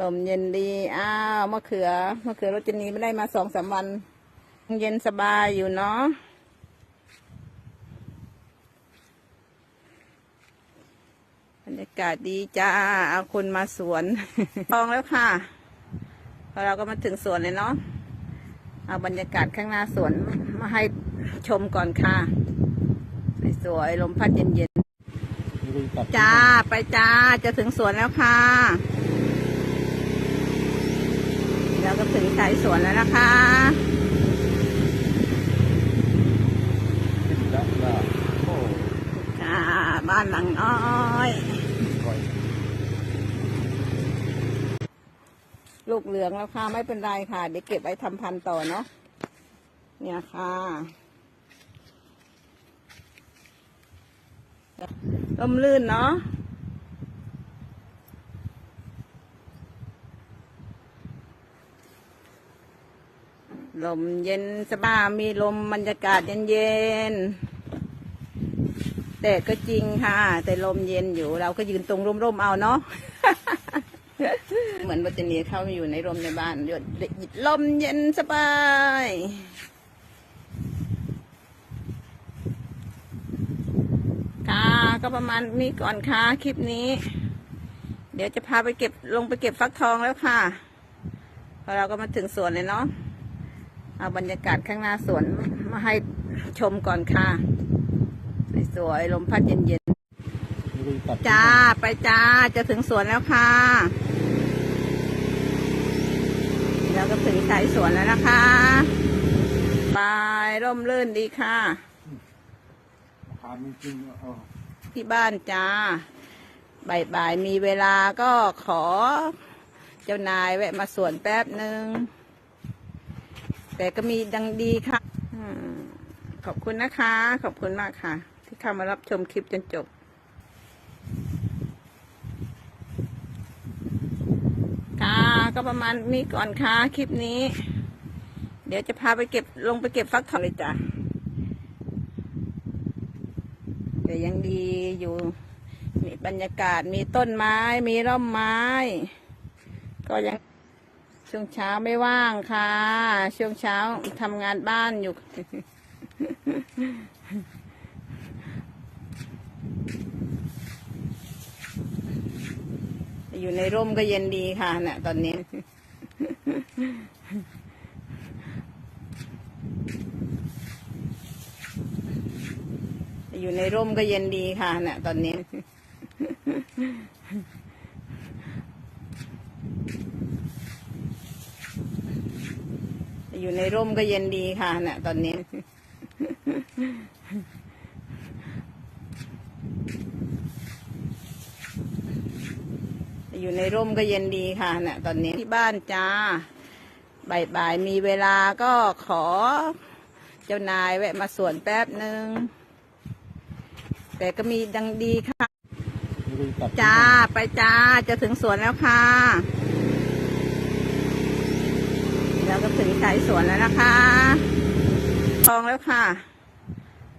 ลมเย็นดีอ้าวมะเขือมะเขือรถจะหนีไม่ได้มาสองสามวัน เย็นสบายอยู่เนาะบรรยากาศดีจ้าเอาคนมาสวนทองแล้วค่ะพอเราก็มาถึงสวนเลยเนาะเอาบรรยากาศข้างหน้าสวนมาให้ชมก่อนค่ะ สวยๆลมพัดเย็นๆจ้าไปจ้าจะถึงสวนแล้วค่ะเรา ก็ถึงสายสวนแล้วนะคะจ้าบ้านหลังน้อยลูกเหลืองแล้วค่ะ ไม่เป็นไรค่ะ เดี๋ยวเก็บไว้ทำพันธุ์ต่อเนาะเนี่ยค่ะลมลื่นเนาะ ลมเย็นสบายมีลมบรรยากาศเย็นๆแต่ก็จริงค่ะ แต่ลมเย็นอยู่เราก็ยืนตรงร่มๆเอาเนาะเหมือนวัตเนียเข้ามาอยู่ในร่มในบ้านเดี๋ยวลมเย็นสบาย ค่ะก็ประมาณนี้ก่อนค่ะคลิปนี้ เดี๋ยวจะพาไปเก็บลงไปเก็บฟักทองแล้วค่ะพอเราก็มาถึงสวนเลยเนาะ เอาบรรยากาศข้างหน้าสวนมาให้ชมก่อนค่ะ สวยๆลมพัดเย็นๆ จ้าไปจ้าจะถึงสวนแล้วค่ะเราก็ถึงสายสวนแล้วนะคะบายร่มรื่นดีค่ะถามจริงๆเออที่บ้านจ้าบ่ายๆมีเวลาก็ขอ เจ้านายแวะมาสวนแป๊บหนึ่ง แต่ก็มีดังดีค่ะอขอบคุณนะคะ ขอบคุณมากค่ะ ที่เข้ามารับชมคลิปจนจบค่ะก็ประมาณนี้ก่อนค่ะคลิปนี้ เดี๋ยวจะพาไปเก็บลงไปเก็บฟักทองเลยจ้ะแต่ยังดีอยู่มีบรรยากาศมีต้นไม้มีร่มไม้ ก็ยัง ช่วงเช้าไม่ว่างค่ะ ช่วงเช้าทำงานบ้านอยู่ อยู่ในร่มก็เย็นดีค่ะเนี่ยตอนนี้อยู่ในร่มก็เย็นดีค่ะเนี่ยตอนนี้ อยู่ในร่มก็เย็นดีค่ะเนี่ยตอนนี้ อยู่ในร่มก็เย็นดีค่ะเนี่ยตอนนี้ที่บ้านจ้าบ่ายๆมีเวลาก็ขอเจ้านายแวะมาสวนแป๊บหนึ่งแต่ก็มีดังดีค่ะ จ้าไปจ้าจะถึงสวนแล้วค่ะเราก็ ถึงสายสวนแล้วนะคะทองแล้วค่ะ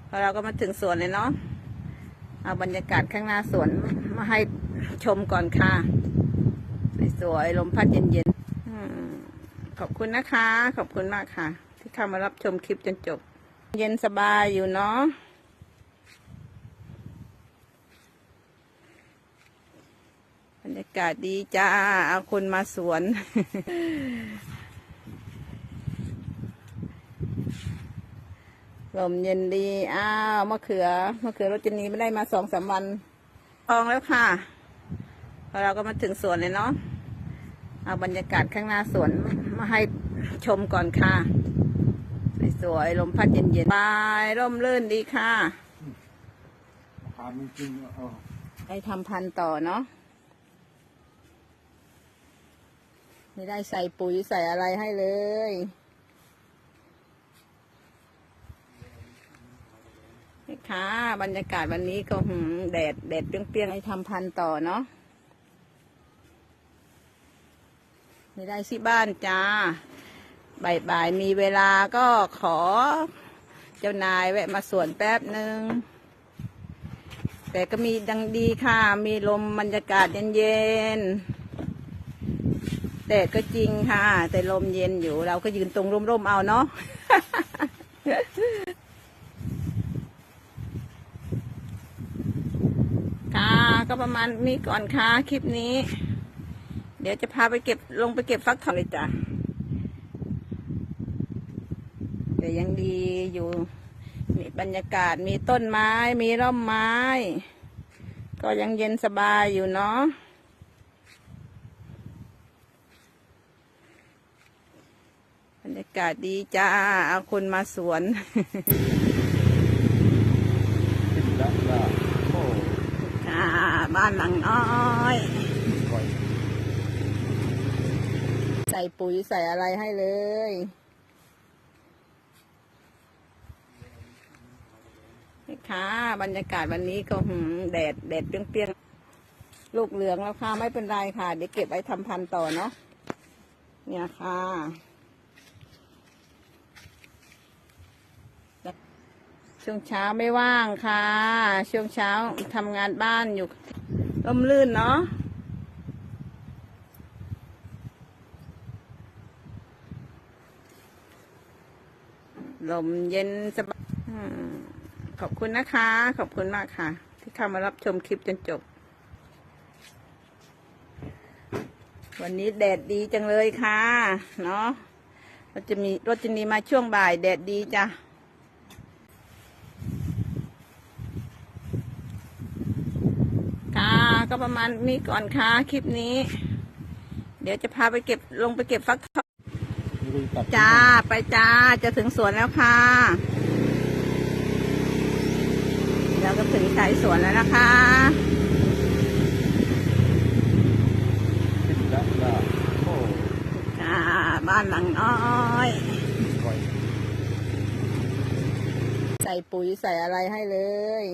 พอเราก็มาถึงสวนเลยเนาะเอาบรรยากาศข้างหน้าสวนมาให้ชมก่อนค่ะ สวยๆลมพัดเย็นๆขอบคุณนะคะ ขอบคุณมากค่ะ ที่เข้ามารับชมคลิปจนจบ เย็นสบายอยู่เนาะบรรยากาศดีจ้าเอาคนมาสวน ลมเย็นดี อ้าวมะเขือมะเขือรถจะหนีไม่ได้มาสองสามวันทองแล้วค่ะพอเราก็มาถึงสวนเลยเนาะเอาบรรยากาศข้างหน้าสวนมาให้ชมก่อนค่ะ สวยๆลมพัดเย็นๆบายร่มรื่นดีค่ะถามจริงๆเออไปทำพันธุ์ต่อเนาะไม่ได้ใส่ปุ๋ยใส่อะไรให้เลย ค่ะ บรรยากาศวันนี้ก็หืมแดดแดดเปรี้ยงๆให้ทำพันต่อเนาะไม่ได้ที่บ้านจ้าบ่ายๆมีเวลาก็ขอ เจ้านายแวะมาสวนแป๊บหนึ่งแต่ก็มีดังดีค่ะ มีลมบรรยากาศเย็นๆแดดก็จริงค่ะ แต่ลมเย็นอยู่เราก็ยืนตรงร่มๆเอาเนาะ ค่ะ ก็ประมาณนี้ก่อนค่ะคลิปนี้ เดี๋ยวจะพาไปเก็บลงไปเก็บฟักทองเลยจ้ะแต่ยังดีอยู่มีบรรยากาศมีต้นไม้มีร่มไม้ ก็ยังเย็นสบายอยู่เนาะบรรยากาศดีจ้าเอาคนมาสวน แล้วก็โอ้ ค่ะ บ้านหลังน้อยใส่ปุ๋ยใส่อะไรให้เลย นี่ค่ะ บรรยากาศวันนี้ก็หืมแดดแดดเปรี้ยงๆ ลูกเหลืองแล้วค่ะ ไม่เป็นไรค่ะ เดี๋ยวเก็บไว้ทำพันธุ์ต่อเนาะเนี่ยค่ะ ช่วงเช้าไม่ว่างค่ะ ช่วงเช้าทำงานบ้านอยู่ร่มรื่นเนาะลมเย็นสบายขอบคุณนะคะ ขอบคุณมากค่ะ ที่เข้ามารับชมคลิปจนจบ วันนี้แดดดีจังเลยค่ะ เนาะเราจะมีรถจะมีมาช่วงบ่ายแดดดีจ้ะ ค่ะ ก็ประมาณนี้ก่อนค่ะคลิปนี้ เดี๋ยวจะพาไปเก็บลงไปเก็บฟักทองจ้าไปจ้าจะถึงสวนแล้วค่ะเราก็ถึงสายสวนแล้วนะคะจ้าบ้านหลังน้อยก่อยใส่ปุ๋ยใส่อะไรให้เลย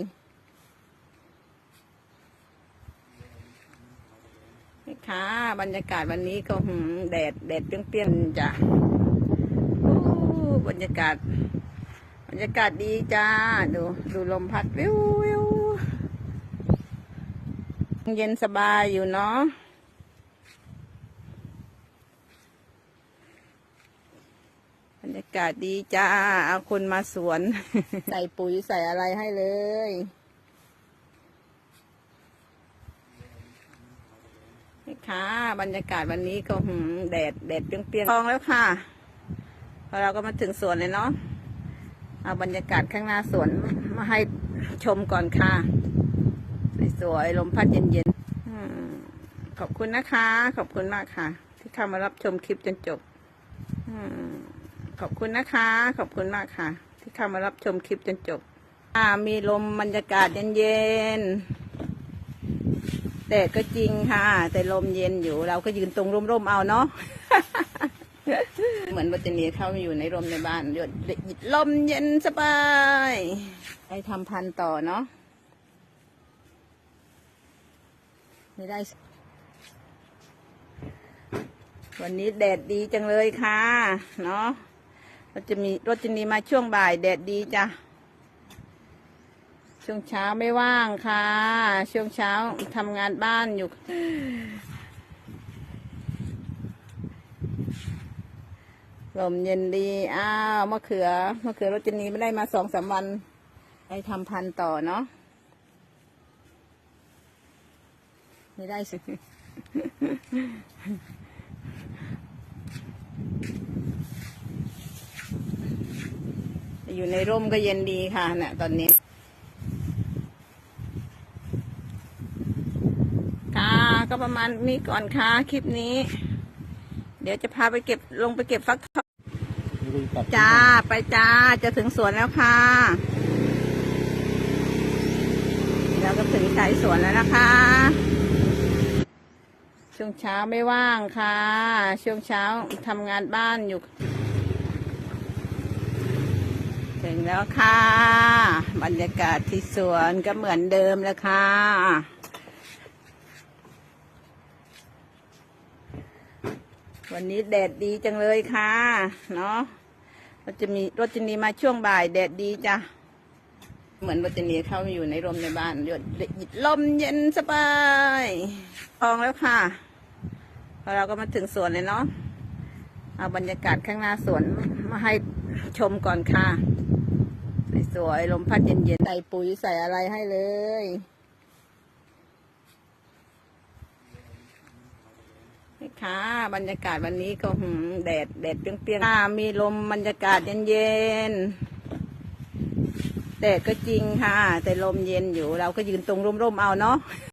ค่ะ บรรยากาศวันนี้ก็หืมแดดแดดเปรี้ยงๆจ้ะโอ้บรรยากาศ บรรยากาศดีจ้า ดู ดูลมพัดวิววิวเย็นสบายอยู่เนาะบรรยากาศดีจ้า เอาคนมาสวน ใส่ปุ๋ยใส่อะไรให้เลย นี่ค่ะ บรรยากาศวันนี้ก็หืมแดดแดดเปรี้ยงๆทองแล้วค่ะพอเราก็มาถึงสวนเลยเนาะเอาบรรยากาศข้างหน้าสวนมาให้ชมก่อนค่ะ สวยๆลมพัดเย็นๆขอบคุณนะคะ ขอบคุณมากค่ะ ที่เข้ามารับชมคลิปจนจบขอบคุณนะคะ ขอบคุณมากค่ะ ที่เข้ามารับชมคลิปจนจบมีลมบรรยากาศเย็นๆ แดดก็จริงค่ะ แต่ลมเย็นอยู่เราก็ยืนตรงร่มๆเอาเนาะเหมือนวัตนีเข้ามาอยู่ในร่มในบ้านหยดลมเย็นสบายไปทำพันต่อเนาะไม่ได้ วันนี้แดดดีจังเลยค่ะ เนาะเราจะมีรถจะมีมาช่วงบ่ายแดดดีจ้ะ ช่วงเช้าไม่ว่างค่ะ ช่วงเช้าทำงานบ้านอยู่ ลมเย็นดี อ้าวมะเขือมะเขือรถจะนีไม่ได้มาสองสามวัน ไปทำพันต่อเนาะไม่ได้สิอยู่ในร่มก็เย็นดีค่ะเนี่ยตอนนี้ ค่ะก็ประมาณนี้ก่อนค่ะคลิปนี้ เดี๋ยวจะพาไปเก็บลงไปเก็บฟักทองนี่ก็ตัดจ้าไปจ้าจะถึงสวนแล้วค่ะเราก็ถึงสายสวนแล้วนะคะ ช่วงเช้าไม่ว่างค่ะ ช่วงเช้าทำงานบ้านอยู่ ถึ งแล้วค่ะ บรรยากาศที่สวนก็เหมือนเดิมแล้วค่ะ วันนี้แดดดีจังเลยค่ะ เนาะเราจะมีรถจะมีมาช่วงบ่ายแดดดีจ้ะ เหมือนรถจะมีเข้ามาอยู่ในร่มในบ้านหยดลมเย็นสบายทองแล้วค่ะพอเราก็มาถึงสวนเลยเนาะเอาบรรยากาศข้างหน้าสวนมาให้ชมก่อนค่ะ สวยๆ ลมพัดเย็นๆ ใส่ปุ๋ยใส่อะไรให้เลย นี่ค่ะ บรรยากาศวันนี้ก็หืมแดดแดดเปรี้ยงๆค่ะมีลมบรรยากาศเย็นๆ แดดก็จริงค่ะ แต่ลมเย็นอยู่ เราก็ยืนตรงร่มๆ เอาเนาะ